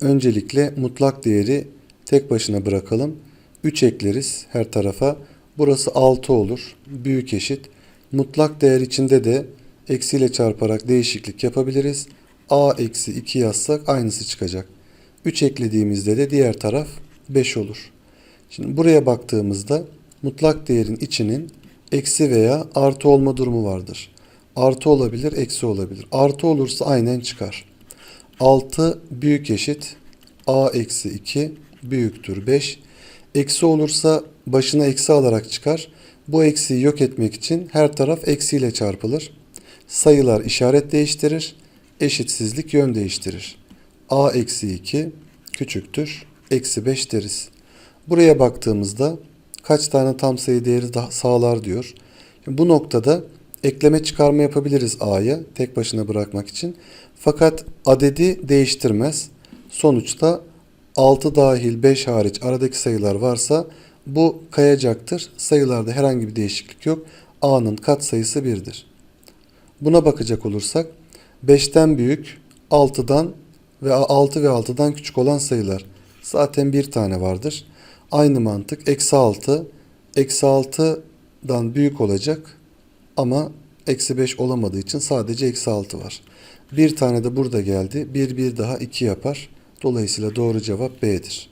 Öncelikle mutlak değeri tek başına bırakalım. 3 ekleriz her tarafa. Burası 6 olur. Büyük eşit. Mutlak değer içinde de eksiyle çarparak değişiklik yapabiliriz. a eksi 2 yazsak aynısı çıkacak. 3 eklediğimizde de diğer taraf 5 olur. Şimdi buraya baktığımızda mutlak değerin içinin eksi veya artı olma durumu vardır. Artı olabilir, eksi olabilir. Artı olursa aynen çıkar. 6 büyük eşit a eksi 2 büyüktür 5. Eksi olursa başına eksi alarak çıkar. Bu eksiyi yok etmek için her taraf eksiyle çarpılır. Sayılar işaret değiştirir. Eşitsizlik yön değiştirir. a eksi 2 küçüktür. Eksi 5 deriz. Buraya baktığımızda kaç tane tam sayı değeri sağlar diyor. Bu noktada ekleme çıkarma yapabiliriz a'ya tek başına bırakmak için. Fakat adedi değiştirmez. Sonuçta 6 dahil 5 hariç aradaki sayılar varsa bu kayacaktır. Sayılarda herhangi bir değişiklik yok. a'nın katsayısı 1'dir. Buna bakacak olursak 5'ten büyük 6'dan ve 6 ve 6'dan küçük olan sayılar. Zaten bir tane vardır. Aynı mantık eksi 6 eksi 6'dan büyük olacak ama eksi 5 olamadığı için sadece eksi 6 var. Bir tane de burada geldi. Bir bir daha 2 yapar. Dolayısıyla doğru cevap B'dir.